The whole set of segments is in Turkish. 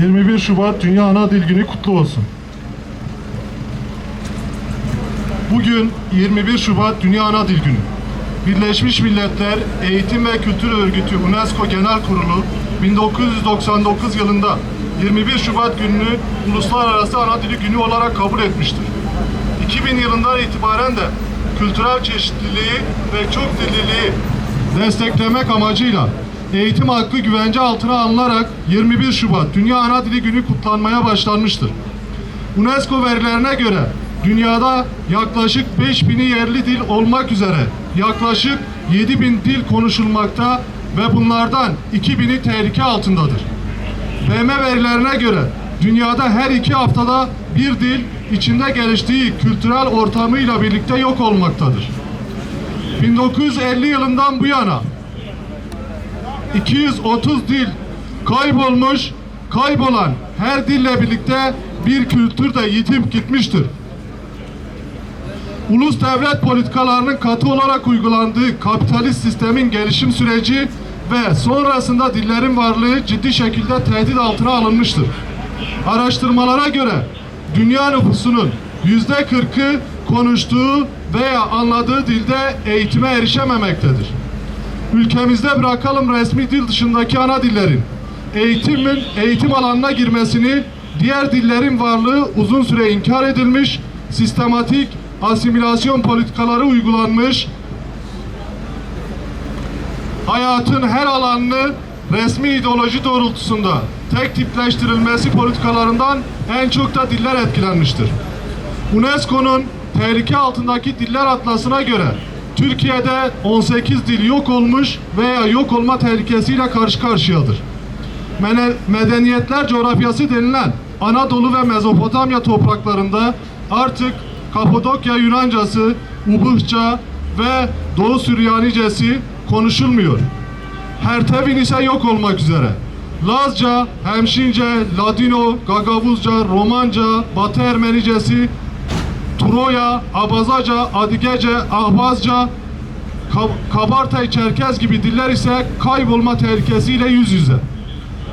21 Şubat Dünya Ana Dil Günü kutlu olsun. Bugün 21 Şubat Dünya Ana Dil Günü. Birleşmiş Milletler Eğitim ve Kültür Örgütü UNESCO Genel Kurulu 1999 yılında 21 Şubat gününü Uluslararası Ana Dili Günü olarak kabul etmiştir. 2000 yılından itibaren de kültürel çeşitliliği ve çok dilliliği desteklemek amacıyla eğitim hakkı güvence altına alınarak 21 Şubat Dünya Ana Dili Günü kutlanmaya başlanmıştır. UNESCO verilerine göre dünyada yaklaşık 5000'i yerli dil olmak üzere yaklaşık 7000 dil konuşulmakta ve bunlardan 2000'i tehlike altındadır. BM verilerine göre dünyada her iki haftada bir dil içinde geliştiği kültürel ortamıyla birlikte yok olmaktadır. 1950 yılından bu yana 230 dil kaybolmuş, kaybolan her dille birlikte bir kültür de yitip gitmiştir. Ulus devlet politikalarının katı olarak uygulandığı kapitalist sistemin gelişim süreci ve sonrasında dillerin varlığı ciddi şekilde tehdit altına alınmıştır. Araştırmalara göre dünya nüfusunun yüzde kırkı konuştuğu veya anladığı dilde eğitime erişememektedir. Ülkemizde bırakalım resmi dil dışındaki ana dillerin eğitimin eğitim alanına girmesini, diğer dillerin varlığı uzun süre inkar edilmiş, sistematik asimilasyon politikaları uygulanmış, hayatın her alanını resmi ideoloji doğrultusunda tek tipleştirilmesi politikalarından en çok da diller etkilenmiştir. UNESCO'nun tehlike altındaki diller atlasına göre Türkiye'de 18 dil yok olmuş veya yok olma tehlikesiyle karşı karşıyadır. Medeniyetler coğrafyası denilen Anadolu ve Mezopotamya topraklarında artık Kapadokya Yunancası, Ubıhça ve Doğu Süryanicesi konuşulmuyor. Hertevin ise yok olmak üzere. Lazca, Hemşince, Ladino, Gagavuzca, Romanca, Batı Ermenicesi, Troya, Abazaca, Adigece, Ahvazca, Ka- Kabartay, Çerkez gibi diller ise kaybolma tehlikesiyle yüz yüze.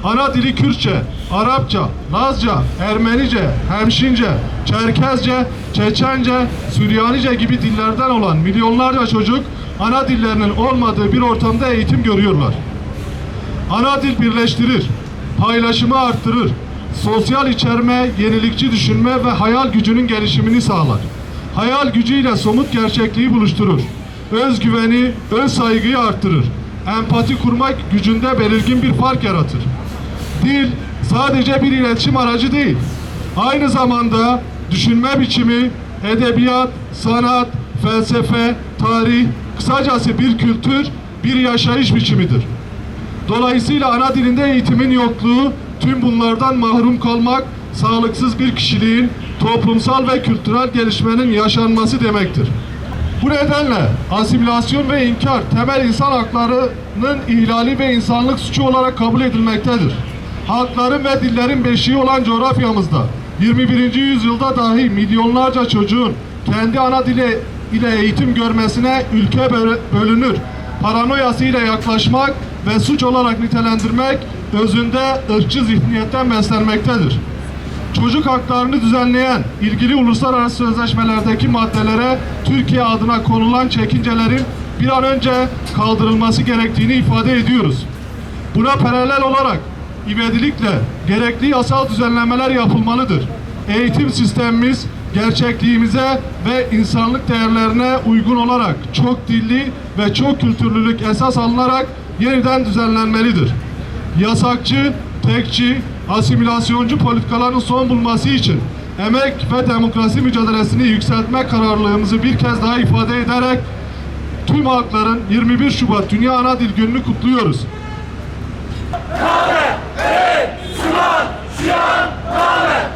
Ana dili Kürtçe, Arapça, Lazca, Ermenice, Hemşince, Çerkezce, Çeçence, Süryanice gibi dillerden olan milyonlarca çocuk ana dillerinin olmadığı bir ortamda eğitim görüyorlar. Ana dil birleştirir, paylaşımı arttırır, sosyal içerme, yenilikçi düşünme ve hayal gücünün gelişimini sağlar. Hayal gücüyle somut gerçekliği buluşturur. Özgüveni, ön saygıyı arttırır. Empati kurmak gücünde belirgin bir fark yaratır. Dil sadece bir iletişim aracı değil. Aynı zamanda düşünme biçimi, edebiyat, sanat, felsefe, tarih, kısacası bir kültür, bir yaşayış biçimidir. Dolayısıyla ana dilinde eğitimin yokluğu tüm bunlardan mahrum kalmak, sağlıksız bir kişiliğin toplumsal ve kültürel gelişmenin yaşanması demektir. Bu nedenle asimilasyon ve inkar temel insan haklarının ihlali ve insanlık suçu olarak kabul edilmektedir. Halkların ve dillerin beşiği olan coğrafyamızda 21. yüzyılda dahi milyonlarca çocuğun kendi ana dili ile eğitim görmesine ülke böl- bölünür. Paranoyası ile yaklaşmak ve suç olarak nitelendirmek özünde ırkçı zihniyetten beslenmektedir çocuk haklarını düzenleyen ilgili uluslararası sözleşmelerdeki maddelere Türkiye adına konulan çekincelerin bir an önce kaldırılması gerektiğini ifade ediyoruz. Buna paralel olarak ivedilikle gerekli yasal düzenlemeler yapılmalıdır. Eğitim sistemimiz gerçekliğimize ve insanlık değerlerine uygun olarak çok dilli ve çok kültürlülük esas alınarak yeniden düzenlenmelidir. Yasakçı, tekçi, asimilasyoncu politikaların son bulması için emek ve demokrasi mücadelesini yükseltme kararlılığımızı bir kez daha ifade ederek tüm halkların 21 Şubat Dünya Ana Dil Günü'nü kutluyoruz. Kahve, ey, Süman, Şiyan, kahve.